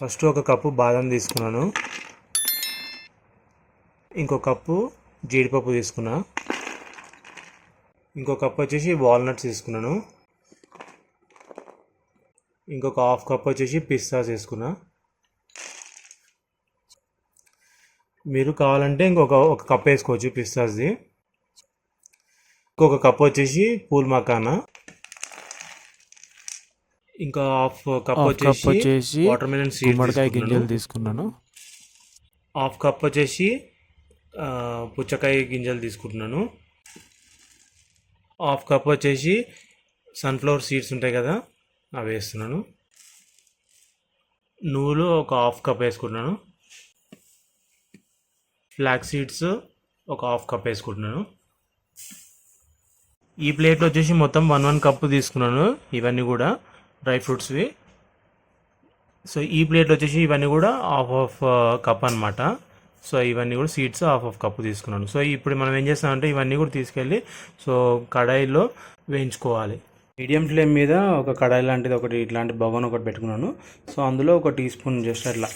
First ఒక cup బాదం తీసుకున్నాను. ఇంకో కప్పు జీడిపప్పు తీసుకున్నా. ఇంకో కప్ వచ్చేసి వాల్నట్స్ తీసుకున్నాను. ఇంకొక హాఫ్ కప్ వచ్చేసి పిస్తాస్ వేసుకున్నా మీరు కావాలంటే ఇంకొక ఒక కప్ వేసుకోవచ్చు పిస్తాస్ది. ఇంకొక కప్ వచ్చేసి పూల్ మకానా. ఇంకా హాఫ్ కప్ వచ్చేసి వాటర్ మెలన్ గుమ్మడికాయ సీడ్స్ గింజలు తీసుకున్నాను. హాఫ్ కప్ వచ్చేసి పుచ్చకాయ గింజలు తీసుకుంటున్నాను. హాఫ్ కప్ వచ్చేసి సన్ఫ్లవర్ సీడ్స్ ఉంటాయి కదా అవి వేస్తున్నాను. నువ్వులు ఒక హాఫ్ కప్ వేసుకుంటున్నాను. ఫ్లాక్ సీడ్స్ ఒక హాఫ్ కప్ వేసుకుంటున్నాను. ఈ ప్లేట్లో వచ్చేసి మొత్తం వన్ వన్ కప్ తీసుకున్నాను ఇవన్నీ కూడా. డ్రై ఫ్రూట్స్వి. సో ఈ ప్లేట్లో వచ్చేసి ఇవన్నీ కూడా హాఫ్ ఆఫ్ కప్ అనమాట సో ఇవన్నీ కూడా సీడ్స్ హాఫ్ ఆఫ్ కప్పు తీసుకున్నాను. సో ఇప్పుడు మనం ఏం చేస్తామంటే ఇవన్నీ కూడా తీసుకెళ్ళి సో కడాయిలో వేయించుకోవాలి. మీడియం ఫ్లేమ్ మీద ఒక కడాయి లాంటిది ఒకటి ఇట్లాంటి బగోన్ ఒకటి పెట్టుకున్నాను. సో అందులో ఒక టీ స్పూన్ జస్ట్ అట్లా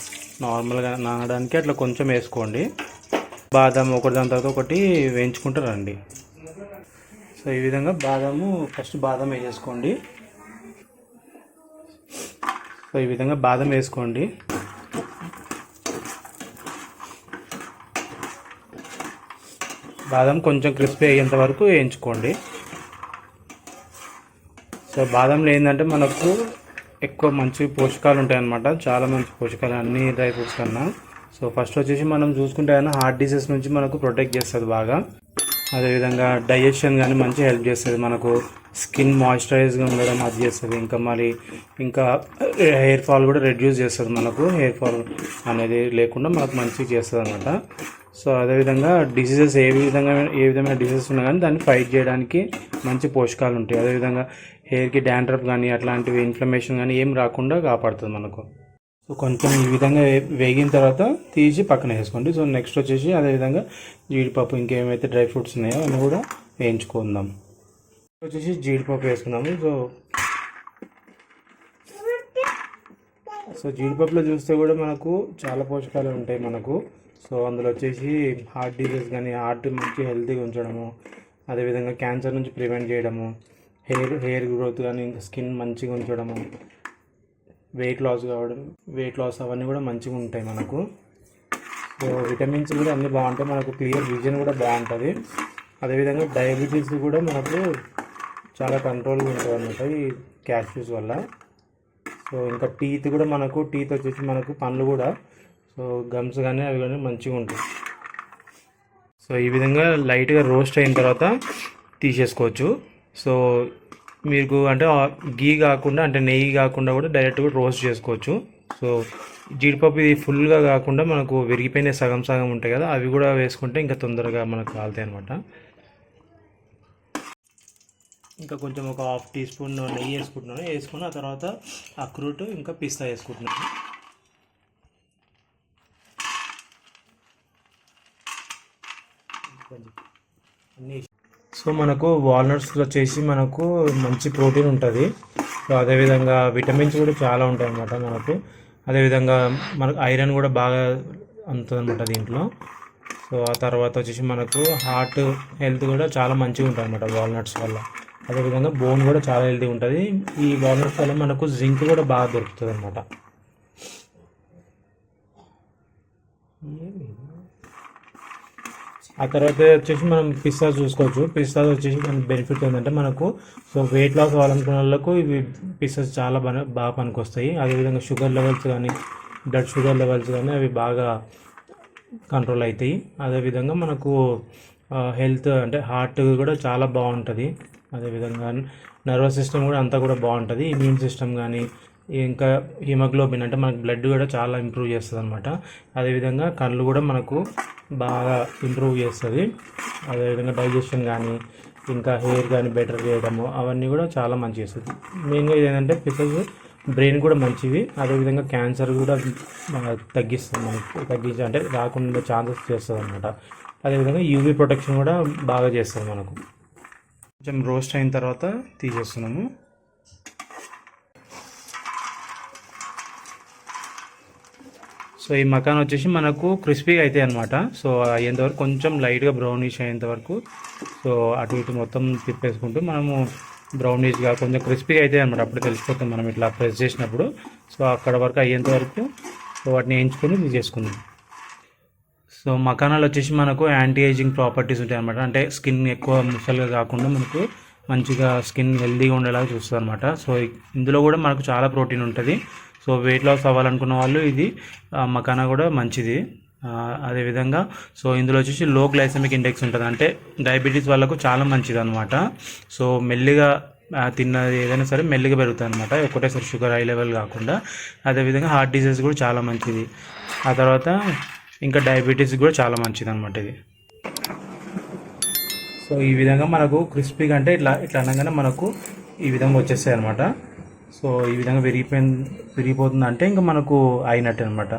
నార్మల్గా నానడానికి అట్లా కొంచెం వేసుకోండి. బాదం ఒకటి దాని తర్వాత ఒకటి వేయించుకుంటారండి సో ఈ విధంగా బాదాము ఫస్ట్ బాదం వేసేసుకోండి. సో ఈ విధంగా బాదం వేసుకోండి. బాదం కొంచెం క్రిస్పీ అయ్యేంత వరకు వేయించుకోండి. సో బాదంలో ఏంటంటే మనకు ఎక్కువ మంచి పోషకాలు ఉంటాయి అన్నమాట చాలా మంచి పోషకాలు అన్ని డ్రై ఫ్రూట్స్ కన్నా. సో ఫస్ట్ వచ్చేసి మనం చూసుకుంటే హార్ట్ డిసీజ్ నుంచి మనకు ప్రొటెక్ట్ చేస్తుంది బాగా. అదేవిధంగా డైజెషన్ కానీ మంచి హెల్ప్ చేస్తుంది. మనకు స్కిన్ మాయిశ్చరైజ్గా ఉండడం అది చేస్తుంది. ఇంకా మరి ఇంకా హెయిర్ ఫాల్ కూడా రెడ్యూస్ చేస్తుంది మనకు. హెయిర్ ఫాల్ అనేది లేకుండా మనకు మంచిగా చేస్తుంది అనమాట సో అదేవిధంగా డిసీజెస్ ఏ విధంగా ఏ విధమైన డిసీజెస్ ఉన్నా కానీ దాన్ని ఫైట్ చేయడానికి మంచి పోషకాలు ఉంటాయి. అదేవిధంగా హెయిర్కి డాండ్రఫ్ కానీ అట్లాంటివి ఇన్ఫ్లమేషన్ కానీ ఏం రాకుండా కాపాడుతుంది మనకు. సో కొంచెం ఈ విధంగా వేగిన తర్వాత తీసి పక్కన వేసుకోండి. సో నెక్స్ట్ వచ్చేసి అదేవిధంగా జీడిపప్పు ఇంకేమైతే డ్రై ఫ్రూట్స్ ఉన్నాయో అవి కూడా వేయించుకుందాం. వచ్చేసి జీడిపప్పు వేసుకుందాము. సో సో జీడిపప్పులో చూస్తే కూడా మనకు చాలా పోషకాలు ఉంటాయి మనకు. సో అందులో వచ్చేసి హార్ట్ డిజీజ్ కానీ హార్ట్ మంచి హెల్తీగా ఉంచడము అదేవిధంగా క్యాన్సర్ నుంచి ప్రివెంట్ చేయడము హెయిర్ హెయిర్ గ్రోత్ కానీ ఇంకా స్కిన్ మంచిగా ఉంచడము వెయిట్ లాస్ కావడం వెయిట్ లాస్ అవన్నీ కూడా మంచిగా ఉంటాయి మనకు. సో విటమిన్స్ కూడా అన్నీ బాగుంటాయి. మనకు క్లియర్ విజన్ కూడా బాగుంటుంది. అదేవిధంగా డయాబెటీస్ కూడా మనకు చాలా కంట్రోల్గా ఉంటుంది అనమాట ఈ క్యాష్యూస్ వల్ల. సో ఇంకా టీత్ కూడా మనకు టీత్ వచ్చేసి మనకు పండ్లు కూడా సో గమ్స్ కానీ అవి కానీ మంచిగా ఉంటాయి. సో ఈ విధంగా లైట్గా రోస్ట్ అయిన తర్వాత తీసేసుకోవచ్చు. సో మీకు అంటే గీ కాకుండా అంటే నెయ్యి కాకుండా కూడా డైరెక్ట్గా రోస్ట్ చేసుకోవచ్చు. సో జీడిపప్పు ఇది ఫుల్గా కాకుండా మనకు విరిగిపోయిన సగం సగం ఉంటాయి కదా అవి కూడా వేసుకుంటే ఇంకా తొందరగా మనకు కాలుతాయి అనమాట ఇంకా కొంచెం ఒక హాఫ్ టీ స్పూన్ నెయ్యి వేసుకుంటున్నాను. వేసుకుని ఆ తర్వాత అక్రూట్ ఇంకా పిస్తా వేసుకుంటున్నాను. అన్నీ సో మనకు వాల్నట్స్ వచ్చేసి మనకు మంచి ప్రోటీన్ ఉంటుంది. సో అదేవిధంగా విటమిన్స్ కూడా చాలా ఉంటాయి అన్నమాట మనకు అదేవిధంగా మనకు ఐరన్ కూడా బాగా అందుతుంది అనమాట దీంట్లో. సో ఆ తర్వాత వచ్చేసి మనకు హార్ట్ హెల్త్ కూడా చాలా మంచిగా ఉంటుంది అనమాట వాల్నట్స్ వల్ల అదేవిధంగా బోన్ కూడా చాలా హెల్తీ ఉంటుంది. ఈ వాల్నట్స్ వల్ల మనకు జింక్ కూడా బాగా దొరుకుతుంది అనమాట ఆ తర్వాత వచ్చేసి మనం పిస్తా చూసుకోవచ్చు. పిస్తాస్ వచ్చేసి మనకి బెనిఫిట్ ఏంటంటే మనకు సో వెయిట్ లాస్ అవ్వాలనుకున్న వాళ్ళకు ఇవి పిస్తాస్ చాలా బాగా బాగా పనికొస్తాయి. అదేవిధంగా షుగర్ లెవెల్స్ కానీ బ్లడ్ షుగర్ లెవెల్స్ కానీ అవి బాగా కంట్రోల్ అవుతాయి అదేవిధంగా మనకు హెల్త్ అంటే హార్ట్ కూడా చాలా బాగుంటుంది. అదేవిధంగా నర్వస్ సిస్టమ్ కూడా అంతా కూడా బాగుంటుంది. ఇమ్యూన్ సిస్టమ్ కానీ ఇంకా హిమోగ్లోబిన్ అంటే మనకు బ్లడ్ కూడా చాలా ఇంప్రూవ్ చేస్తుంది అనమాట అదేవిధంగా కళ్ళు కూడా మనకు బాగా ఇంప్రూవ్ చేస్తుంది. అదేవిధంగా డైజెషన్ కానీ ఇంకా హెయిర్ కానీ బెటర్ చేయడము అవన్నీ కూడా చాలా మంచి చేస్తుంది. మెయిన్గా ఇది ఏంటంటే పిసెస్ బ్రెయిన్ కూడా మంచివి అదేవిధంగా క్యాన్సర్ కూడా తగ్గిస్తుంది మనకి. తగ్గించి అంటే రాకుండా ఛాన్సెస్ చేస్తుంది అనమాట అదేవిధంగా యూవీ ప్రొటెక్షన్ కూడా బాగా చేస్తుంది మనకు. కొంచెం రోస్ట్ అయిన తర్వాత తీసేస్తున్నాము. సో ఈ మకాన్ వచ్చేసి మనకు క్రిస్పీగా అవుతాయి అనమాట సో అయ్యేంతవరకు కొంచెం లైట్గా బ్రౌనిష్ అయ్యేంత వరకు. సో అటు ఇటు మొత్తం తిప్పేసుకుంటూ మనము బ్రౌనిష్గా కొంచెం క్రిస్పీగా అవుతాయి అనమాట అప్పుడు తెలిసిపోతుంది మనం ఇట్లా ప్రెస్ చేసినప్పుడు. సో అక్కడ వరకు అయ్యేంత వరకు సో వాటిని వేయించుకొని తీసేసుకుందాం సో మకానాలు వచ్చేసి మనకు యాంటీ ఏజింగ్ ప్రాపర్టీస్ ఉంటాయి అనమాట అంటే స్కిన్ ఎక్కువ ముసలుగా కాకుండా మనకు మంచిగా స్కిన్ హెల్దీగా ఉండేలాగా చూస్తుంది అనమాట సో ఇందులో కూడా మనకు చాలా ప్రోటీన్ ఉంటుంది. సో వెయిట్ లాస్ అవ్వాలనుకున్న వాళ్ళు ఇది మకానా కూడా మంచిది. అదేవిధంగా సో ఇందులో వచ్చేసి లో గ్లైసమిక్ ఇండెక్స్ ఉంటుంది. అంటే డయాబెటీస్ వాళ్ళకు చాలా మంచిది అనమాట సో మెల్లిగా తిన్నది ఏదైనా సరే మెల్లిగా పెరుగుతుంది అనమాట ఒకటేసారి షుగర్ హై లెవెల్ కాకుండా. అదేవిధంగా హార్ట్ డిసీజ్ కూడా చాలా మంచిది. ఆ తర్వాత ఇంకా డయాబెటీస్ కూడా చాలా మంచిది అనమాట ఇది. సో ఈ విధంగా మనకు క్రిస్పీగా అంటే ఇట్లా ఇట్లా అనగానే మనకు ఈ విధంగా వచ్చేస్తాయి అనమాట సో ఈ విధంగా విరిగిపోయింది విరిగిపోతుంది అంటే ఇంకా మనకు అయినట్టు అనమాట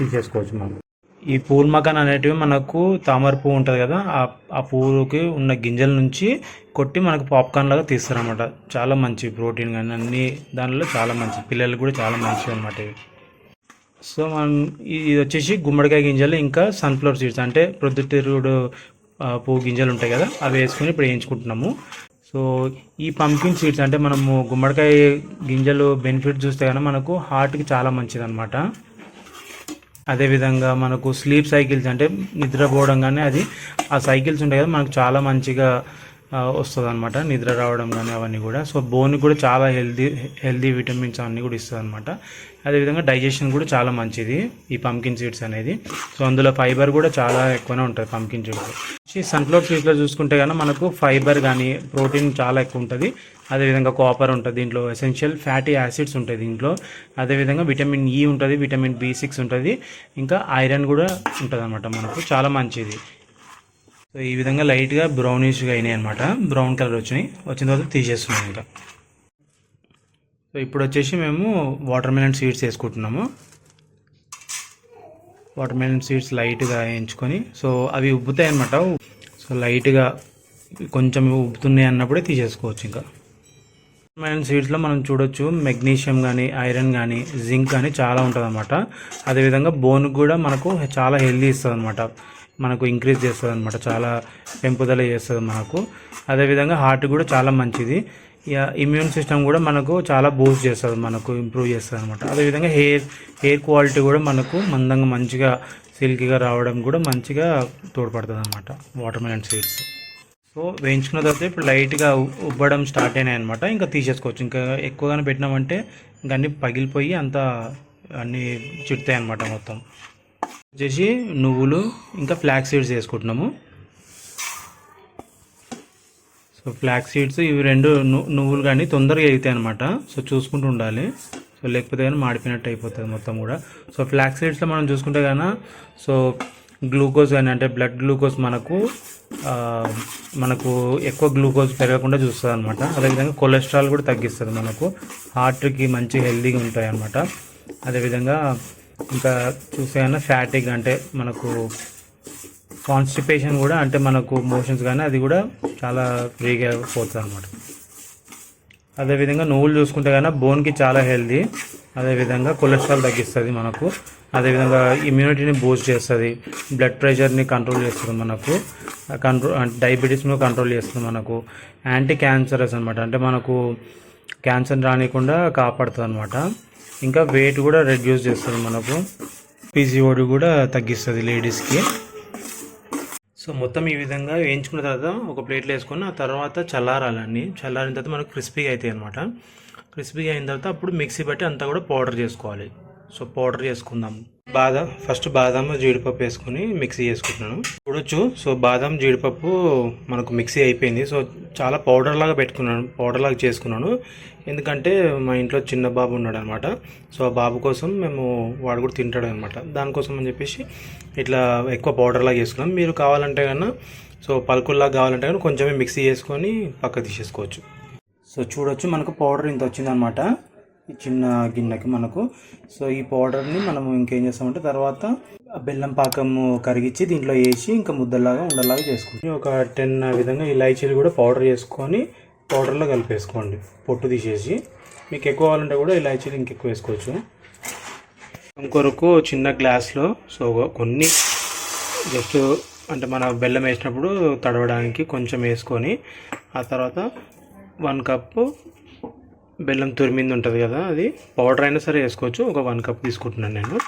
తీసేసుకోవచ్చు మనం. ఈ పూల్ మకాన్ అనేటివి మనకు తామర పువ్వు ఉంటుంది కదా ఆ ఆ పువ్వుకి ఉన్న గింజల నుంచి కొట్టి మనకు పాప్కార్న్ లాగా తీస్తారనమాట. చాలా మంచి ప్రోటీన్ కానీ అన్ని దానిలో చాలా మంచి పిల్లలు కూడా చాలా మంచివి అనమాట ఇవి. సో మనం ఇది వచ్చేసి గుమ్మడికాయ గింజలు ఇంకా సన్ఫ్లవర్ సీడ్స్ అంటే ప్రొద్దుతిరుగుడు పువ్వు గింజలు ఉంటాయి కదా అవి వేసుకొని ఇప్పుడు వేయించుకుంటున్నాము. సో ఈ పంకిన్ సీడ్స్ అంటే మనము గుమ్మడికాయ గింజలు బెనిఫిట్ చూస్తే కనుక మనకు హార్ట్కి చాలా మంచిది అనమాట అదేవిధంగా మనకు స్లీప్ సైకిల్స్ అంటే నిద్రపోవడం కానీ అది ఆ సైకిల్స్ ఉంటాయి కదా మనకు చాలా మంచిగా వస్తుంది అనమాట నిద్ర రావడం కానీ అవన్నీ కూడా. సో బోన్కి కూడా చాలా హెల్దీ హెల్దీ విటమిన్స్ అన్నీ కూడా ఇస్తుంది అనమాట అదేవిధంగా డైజెషన్ కూడా చాలా మంచిది ఈ పంకిన్ సీడ్స్ అనేది. సో అందులో ఫైబర్ కూడా చాలా ఎక్కువనే ఉంటుంది పంకిన్ సీడ్స్ ఈ సన్ఫ్లవర్ సీడ్స్లో చూసుకుంటే కనుక మనకు ఫైబర్ కానీ ప్రోటీన్ చాలా ఎక్కువ ఉంటుంది. అదేవిధంగా కాపర్ ఉంటుంది దీంట్లో ఎసెన్షియల్ ఫ్యాటీ యాసిడ్స్ ఉంటాయి దీంట్లో. అదేవిధంగా విటమిన్ ఈ ఉంటుంది విటమిన్ బి సిక్స్ ఉంటుంది. ఇంకా ఐరన్ కూడా ఉంటుంది అనమాట మనకు చాలా మంచిది. సో ఈ విధంగా లైట్గా బ్రౌనిష్గా అయినాయి అనమాట బ్రౌన్ కలర్ వచ్చినాయి. వచ్చిన తర్వాత తీసేస్తున్నాం ఇంకా. సో ఇప్పుడు వచ్చేసి మేము వాటర్ మెలన్ సీడ్స్ వేసుకుంటున్నాము. వాటర్ మెలన్ సీడ్స్ లైట్గా వేయించుకొని సో అవి ఉబ్బుతాయి అనమాట సో లైట్గా కొంచెం ఉబ్బుతున్నాయి అన్నప్పుడే తీసేసుకోవచ్చు ఇంకా. మెలన్ సీడ్స్లో మనం చూడొచ్చు మెగ్నీషియం కానీ ఐరన్ కానీ జింక్ కానీ చాలా ఉంటుంది అనమాట అదేవిధంగా బోన్ కూడా మనకు చాలా హెల్దీ ఇస్తుంది అనమాట మనకు ఇంక్రీజ్ చేస్తుంది అనమాట చాలా పెంపుదల చేస్తుంది మనకు. అదేవిధంగా హార్ట్ కూడా చాలా మంచిది. ఇమ్యూన్ సిస్టమ్ కూడా మనకు చాలా బూస్ట్ చేస్తుంది మనకు ఇంప్రూవ్ చేస్తుంది అనమాట అదేవిధంగా హెయిర్ హెయిర్ క్వాలిటీ కూడా మనకు మందంగా మంచిగా సిల్కీగా రావడం కూడా మంచిగా తోడ్పడుతుంది అనమాట వాటర్ మెలన్ సీడ్స్ సో వేయించుకున్న తర్వాత ఇప్పుడు లైట్గా ఉబ్బడం స్టార్ట్ అయినాయి అనమాట ఇంకా తీసేసుకోవచ్చు. ఇంకా ఎక్కువగానే పెట్టినామంటే ఇంకా అన్నీ పగిలిపోయి అంతా అన్నీ చిడతాయి అనమాట మొత్తం. వచ్చేసి నువ్వులు ఇంకా ఫ్లాక్ సీడ్స్ వేసుకుంటున్నాము. సో ఫ్లాక్ సీడ్స్ ఇవి రెండు నువ్వులు కానీ తొందరగా ఎగుతాయి అనమాట సో చూసుకుంటూ ఉండాలి. సో లేకపోతే కానీ మాడిపోయినట్టు అయిపోతుంది మొత్తం కూడా. సో ఫ్లాక్ సీడ్స్లో మనం చూసుకుంటే కానీ సో గ్లూకోజ్ కానీ అంటే బ్లడ్ గ్లూకోజ్ మనకు మనకు ఎక్కువ గ్లూకోజ్ పెరగకుండా చూస్తుంది అనమాట అదేవిధంగా కొలెస్ట్రాల్ కూడా తగ్గిస్తుంది మనకు. హార్ట్కి మంచి హెల్తీగా ఉంటాయి అనమాట అదేవిధంగా ఇంకా చూస్తే ఫ్యాటిక్ అంటే మనకు కాన్స్టిపేషన్ కూడా అంటే మనకు మోషన్స్ కానీ అది కూడా చాలా ఫ్రీగా పోతుంది అనమాట అదేవిధంగా నువ్వులు చూసుకుంటే కన్నా బోన్కి చాలా హెల్దీ అదేవిధంగా కొలెస్ట్రాల్ తగ్గిస్తుంది మనకు. అదేవిధంగా ఇమ్యూనిటీని బూస్ట్ చేస్తుంది. బ్లడ్ ప్రెషర్ని కంట్రోల్ చేస్తుంది మనకు. కంట్రోల్ డయాబెటీస్ను కంట్రోల్ చేస్తుంది మనకు. యాంటీ క్యాన్సరస్ అనమాట అంటే మనకు క్యాన్సర్ రానికుండా కాపాడుతుంది అనమాట ఇంకా వెయిట్ కూడా రెడ్యూస్ చేస్తుంది మనకు. పీజీఓడి కూడా తగ్గిస్తుంది లేడీస్కి సో మొత్తం ఈ విధంగా వేయించుకున్న తర్వాత ఒక ప్లేట్లో వేసుకొని ఆ తర్వాత చల్లారాలన్నీ చల్లారిన తర్వాత మనకు క్రిస్పీగా అవుతాయి అనమాట క్రిస్పీగా అయిన తర్వాత అప్పుడు మిక్సీ బట్టి అంతా కూడా పౌడర్ చేసుకోవాలి. సో పౌడర్ చేసుకుందాం బాదం ఫస్ట్ బాదం జీడిపప్పు వేసుకొని మిక్సీ చేసుకుంటున్నాను. చూడొచ్చు. సో బాదం జీడిపప్పు మనకు మిక్సీ అయిపోయింది. సో చాలా పౌడర్ లాగా పెట్టుకున్నాను. పౌడర్ లాగా చేసుకున్నాను. ఎందుకంటే మా ఇంట్లో చిన్న బాబు ఉన్నాడు అనమాట సో ఆ బాబు కోసం మేము వాడు కూడా తింటాడు అనమాట దానికోసం అని చెప్పేసి ఇట్లా ఎక్కువ పౌడర్ లాగా చేసుకున్నాం. మీరు కావాలంటే కన్నా సో పలుకుల్లాగా కావాలంటే కన్నా కొంచెమే మిక్సీ చేసుకొని పక్క తీసేసుకోవచ్చు. సో చూడొచ్చు. మనకు పౌడర్ ఇంత వచ్చిందనమాట. చిన్న గిన్నెకి మనకు. సో ఈ పౌడర్ని మనం ఇంకేం చేస్తామంటే తర్వాత ఆ బెల్లం పాకము కరిగించి దీంట్లో వేసి ఇంకా ముద్దలాగా ఉండలాగా చేసుకోండి ఒక టెన్ విధంగా ఇలాచీలు కూడా పౌడర్ చేసుకొని పౌడర్లో కలిపేసుకోండి పొట్టు తీసేసి. మీకు ఎక్కువ కావాలంటే కూడా ఇలాచీలు ఇంకెక్కువ వేసుకోవచ్చు. కొరకు చిన్న గ్లాస్లో సో కొన్ని జస్ట్ అంటే మన బెల్లం వేసినప్పుడు తడవడానికి కొంచెం వేసుకొని ఆ తర్వాత వన్ కప్పు బెల్లం తురిమింది ఉంటుంది కదా అది. పౌడర్ అయినా సరే వేసుకోవచ్చు. ఒక వన్ కప్ తీసుకుంటున్నాను నేను.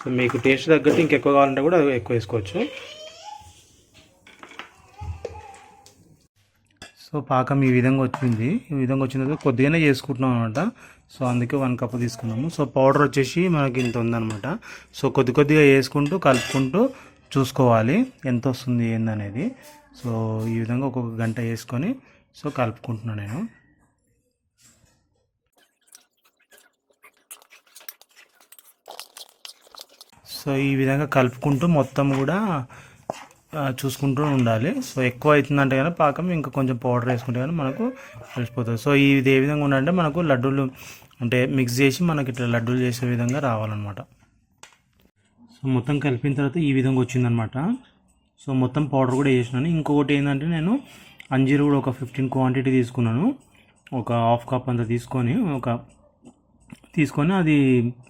సో మీకు టేస్ట్ తగ్గట్టు ఇంకెక్కువ కావాలంటే కూడా ఎక్కువ వేసుకోవచ్చు. సో పాకం ఈ విధంగా వచ్చింది. ఈ విధంగా వచ్చిన తర్వాత కొద్దిగానే చేసుకుంటున్నాం అనమాట సో అందుకే వన్ కప్ తీసుకున్నాము. సో పౌడర్ వచ్చేసి మనకి ఇంత ఉందన్నమాట. సో కొద్ది కొద్దిగా వేసుకుంటూ కలుపుకుంటూ చూసుకోవాలి. ఎంత వస్తుంది ఏందనేది. సో ఈ విధంగా ఒక్కొక్క గంట వేసుకొని సో కలుపుకుంటున్నాను నేను. సో ఈ విధంగా కలుపుకుంటూ మొత్తం కూడా చూసుకుంటూ ఉండాలి. సో ఎక్కువ అవుతుందంటే కానీ పాకం ఇంకా కొంచెం పౌడర్ వేసుకుంటే కానీ మనకు కలిసిపోతుంది. సో ఇది ఏ విధంగా ఉండాలంటే మనకు లడ్డూలు అంటే మిక్స్ చేసి మనకి ఇట్లా లడ్డూలు చేసే విధంగా రావాలన్నమాట. సో మొత్తం కలిపిన తర్వాత ఈ విధంగా వచ్చిందనమాట సో మొత్తం పౌడర్ కూడా వేసినాను ఇంకొకటి ఏంటంటే నేను అంజీరు కూడా ఒక ఫిఫ్టీన్ క్వాంటిటీ తీసుకున్నాను. ఒక హాఫ్ కప్ అంత తీసుకొని ఒక తీసుకొని అది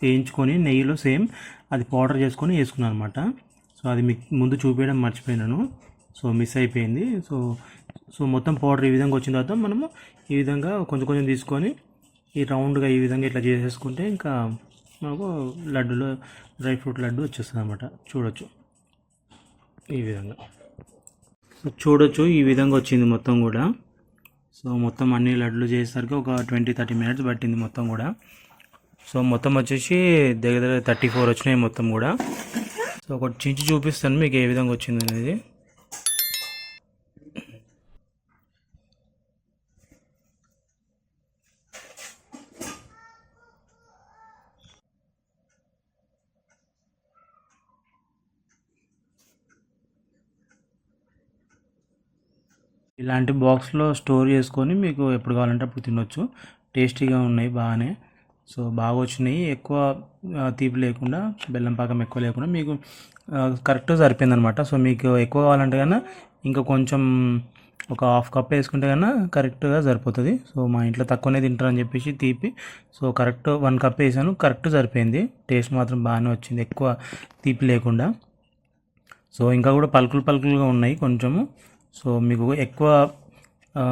వేయించుకొని నెయ్యిలో సేమ్ అది పౌడర్ చేసుకొని వేసుకున్నాను అనమాట సో అది మీకు ముందు చూపించడం మర్చిపోయినాను. సో మిస్ అయిపోయింది. సో సో మొత్తం పౌడర్ ఈ విధంగా వచ్చిన తర్వాత మనము ఈ విధంగా కొంచెం కొంచెం తీసుకొని ఈ రౌండ్గా ఈ విధంగా ఇట్లా చేసేసుకుంటే ఇంకా మనకు లడ్డులో డ్రై ఫ్రూట్ లడ్డు వచ్చేస్తుంది అనమాట చూడొచ్చు. ఈ విధంగా. సో చూడొచ్చు ఈ విధంగా వచ్చింది మొత్తం కూడా. సో మొత్తం అన్ని లడ్లు చేసేసరికి ఒక ట్వంటీ థర్టీ మినిట్స్ పట్టింది మొత్తం కూడా. సో మొత్తం వచ్చేసి దగ్గర దగ్గర థర్టీ ఫోర్ వచ్చినాయి మొత్తం కూడా. సో ఒకటి చించి చూపిస్తాను మీకు ఏ విధంగా వచ్చింది అనేది. ఇలాంటి బాక్స్లో స్టోర్ చేసుకొని మీకు ఎప్పుడు కావాలంటే అప్పుడు తినొచ్చు. టేస్టీగా ఉన్నాయి బాగానే. సో బాగా వచ్చినాయి ఎక్కువ తీపి లేకుండా బెల్లం పాకం ఎక్కువ లేకుండా మీకు కరెక్ట్ సరిపోయింది అనమాట సో మీకు ఎక్కువ కావాలంటే కన్నా ఇంకా కొంచెం ఒక హాఫ్ కప్ వేసుకుంటే కన్నా కరెక్ట్గా సరిపోతుంది. సో మా ఇంట్లో తక్కువనే తింటారని చెప్పేసి తీపి. సో కరెక్ట్ వన్ కప్ వేసాను. కరెక్ట్ సరిపోయింది. టేస్ట్ మాత్రం బాగానే వచ్చింది. ఎక్కువ తీపి లేకుండా. సో ఇంకా కూడా పలుకులు పలుకులుగా ఉన్నాయి కొంచెము. సో మీకు ఎక్కువ పల్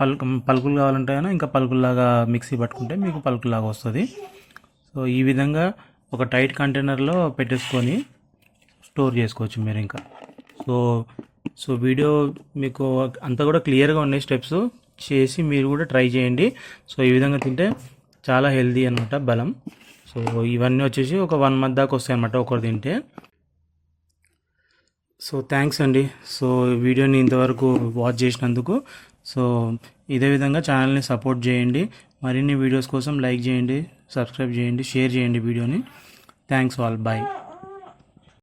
పలుకు పలుకులు కావాలంటే కనుక ఇంకా పలుకుల్లాగా మిక్సీ పట్టుకుంటే మీకు పలుకులాగా వస్తుంది. సో ఈ విధంగా ఒక టైట్ కంటైనర్లో పెట్టేసుకొని స్టోర్ చేసుకోవచ్చు మీరు ఇంకా. సో సో వీడియో మీకు అంతా కూడా క్లియర్గా ఉన్నాయి స్టెప్స్. చేసి మీరు కూడా ట్రై చేయండి. సో ఈ విధంగా తింటే చాలా హెల్దీ అనమాట బలం. సో ఇవన్నీ వచ్చేసి ఒక వన్ మంత్ దాకా వస్తాయి అనమాట ఒకరు తింటే. సో థ్యాంక్స్ అండి సో వీడియోని ఇంతవరకు వాచ్ చేసినందుకు. సో ఇదే విధంగా ఛానల్ని సపోర్ట్ చేయండి. మరిన్ని వీడియోస్ కోసం లైక్ చేయండి సబ్స్క్రైబ్ చేయండి షేర్ చేయండి వీడియోని థ్యాంక్స్ ఆల్ బాయ్